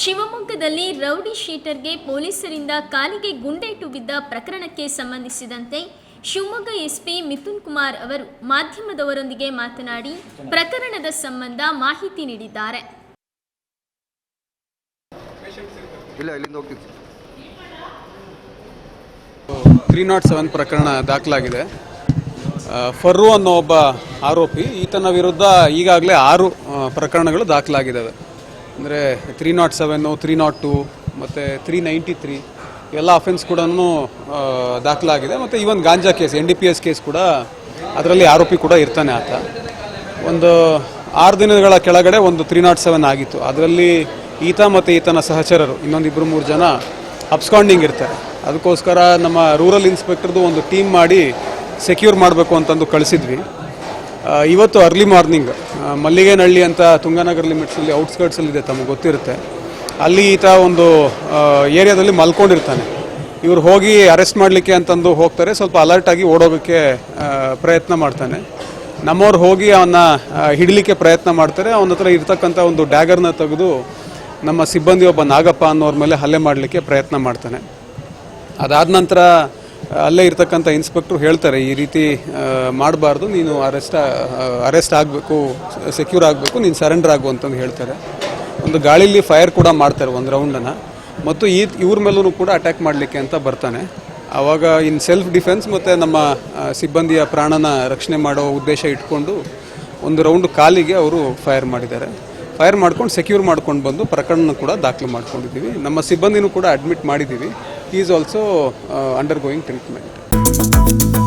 ಶಿವಮೊಗ್ಗದಲ್ಲಿ ರೌಡಿ ಶೀಟರ್ಗೆ ಪೊಲೀಸರಿಂದ ಕಾಲಿಗೆ ಗುಂಡೇಟು ಬಿದ್ದ ಪ್ರಕರಣಕ್ಕೆ ಸಂಬಂಧಿಸಿದಂತೆ ಶಿವಮೊಗ್ಗ ಎಸ್ಪಿ ಮಿಥುನ್ ಕುಮಾರ್ ಅವರು ಮಾಧ್ಯಮದವರೊಂದಿಗೆ ಮಾತನಾಡಿ ಪ್ರಕರಣದ ಸಂಬಂಧ ಮಾಹಿತಿ ನೀಡಿದ್ದಾರೆ. ಇಲ್ಲ ಇಲ್ಲಿಂದ ಹೋಗ್ತಿದ್ದೆ ತ್ರೀ ನಾಟ್ ಸೆವೆನ್ ಪ್ರಕರಣ ದಾಖಲಾಗಿದೆ. ಫರ್ರು ಅನ್ನೋ ಒಬ್ಬ ಆರೋಪಿ ಈತನ ವಿರುದ್ಧ ಈಗಾಗಲೇ ಆರು ಪ್ರಕರಣಗಳು ದಾಖಲಾಗಿದ್ದಾವೆ. ಅಂದರೆ three nought seven three nought two ಮತ್ತು ತ್ರೀ ನೈಂಟಿ ತ್ರೀ ಎಲ್ಲ ಅಫೆನ್ಸ್ ಕೂಡ ದಾಖಲಾಗಿದೆ. ಮತ್ತು even ganja case N D P S case ಕೂಡ ಅದರಲ್ಲಿ ಆರೋಪಿ ಕೂಡ ಇರ್ತಾನೆ ಆತ. ಒಂದು ಆರು ದಿನಗಳ ಕೆಳಗಡೆ ಒಂದು ತ್ರೀ ನಾಟ್ ಸೆವೆನ್ ಆಗಿತ್ತು. ಅದರಲ್ಲಿ ಈತ ಮತ್ತು ಈತನ ಸಹಚರರು ಇನ್ನೊಂದು ಇಬ್ಬರು ಮೂರು ಜನ ಅಬ್ಸ್ಕಾಂಡಿಂಗ್ ಇರ್ತಾರೆ. ಅದಕ್ಕೋಸ್ಕರ ನಮ್ಮ ರೂರಲ್ ಇನ್ಸ್ಪೆಕ್ಟರ್ದು ಒಂದು ಟೀಮ್ ಮಾಡಿ ಸೆಕ್ಯೂರ್ ಮಾಡಬೇಕು ಅಂತಂದು ಕಳಿಸಿದ್ವಿ. ಇವತ್ತು ಅರ್ಲಿ ಮಾರ್ನಿಂಗ್ ಮಲ್ಲಿಗೆನಹಳ್ಳಿ ಅಂತ ತುಂಗನಗರ್ ಲಿಮಿಟ್ಸಲ್ಲಿ ಔಟ್ಸ್ಕರ್ಟ್ಸಲ್ಲಿದೆ ತಮಗೆ ಗೊತ್ತಿರುತ್ತೆ. ಅಲ್ಲಿ ಈತ ಒಂದು ಏರಿಯಾದಲ್ಲಿ ಮಲ್ಕೊಂಡಿರ್ತಾನೆ. ಇವರು ಹೋಗಿ ಅರೆಸ್ಟ್ ಮಾಡಲಿಕ್ಕೆ ಅಂತಂದು ಹೋಗ್ತಾರೆ, ಸ್ವಲ್ಪ ಅಲರ್ಟಾಗಿ ಓಡೋಗೋಕ್ಕೆ ಪ್ರಯತ್ನ ಮಾಡ್ತಾನೆ. ನಮ್ಮವ್ರು ಹೋಗಿ ಅವನ್ನ ಹಿಡಲಿಕ್ಕೆ ಪ್ರಯತ್ನ ಮಾಡ್ತಾರೆ. ಅವನ ಹತ್ರ ಇರ್ತಕ್ಕಂಥ ಒಂದು ಡ್ಯಾಗರ್ನ ತೆಗೆದು ನಮ್ಮ ಸಿಬ್ಬಂದಿ ಒಬ್ಬ ನಾಗಪ್ಪ ಅನ್ನೋರ ಮೇಲೆ ಹಲ್ಲೆ ಮಾಡಲಿಕ್ಕೆ ಪ್ರಯತ್ನ ಮಾಡ್ತಾನೆ. ಅದಾದ ನಂತರ ಅಲ್ಲೇ ಇರ್ತಕ್ಕಂಥ ಇನ್ಸ್ಪೆಕ್ಟ್ರು ಹೇಳ್ತಾರೆ, ಈ ರೀತಿ ಮಾಡಬಾರ್ದು, ನೀನು ಅರೆಸ್ಟ್ ಅರೆಸ್ಟ್ ಆಗಬೇಕು, ಸೆಕ್ಯೂರ್ ಆಗಬೇಕು, ನೀನು ಸರೆಂಡರ್ ಆಗು ಅಂತಂದು ಹೇಳ್ತಾರೆ. ಒಂದು ಗಾಳಿಲಿ ಫೈರ್ ಕೂಡ ಮಾಡ್ತಾರೆ ಒಂದು ರೌಂಡನ್ನು. ಮತ್ತು ಈ, ಇವ್ರ ಮೇಲೂ ಕೂಡ ಅಟ್ಯಾಕ್ ಮಾಡಲಿಕ್ಕೆ ಅಂತ ಬರ್ತಾನೆ. ಆವಾಗ ಇನ್ ಸೆಲ್ಫ್ ಡಿಫೆನ್ಸ್ ಮತ್ತು ನಮ್ಮ ಸಿಬ್ಬಂದಿಯ ಪ್ರಾಣನ ರಕ್ಷಣೆ ಮಾಡೋ ಉದ್ದೇಶ ಇಟ್ಕೊಂಡು ಒಂದು ರೌಂಡ್ ಕಾಲಿಗೆ ಅವರು ಫೈರ್ ಮಾಡಿದ್ದಾರೆ. ಫೈರ್ ಮಾಡ್ಕೊಂಡು ಸೆಕ್ಯೂರ್ ಮಾಡ್ಕೊಂಡು ಬಂದು ಪ್ರಕರಣ ಕೂಡ ದಾಖಲು ಮಾಡ್ಕೊಂಡಿದ್ದೀವಿ. ನಮ್ಮ ಸಿಬ್ಬಂದಿನೂ ಕೂಡ ಅಡ್ಮಿಟ್ ಮಾಡಿದ್ದೀವಿ. He is also uh, undergoing treatment.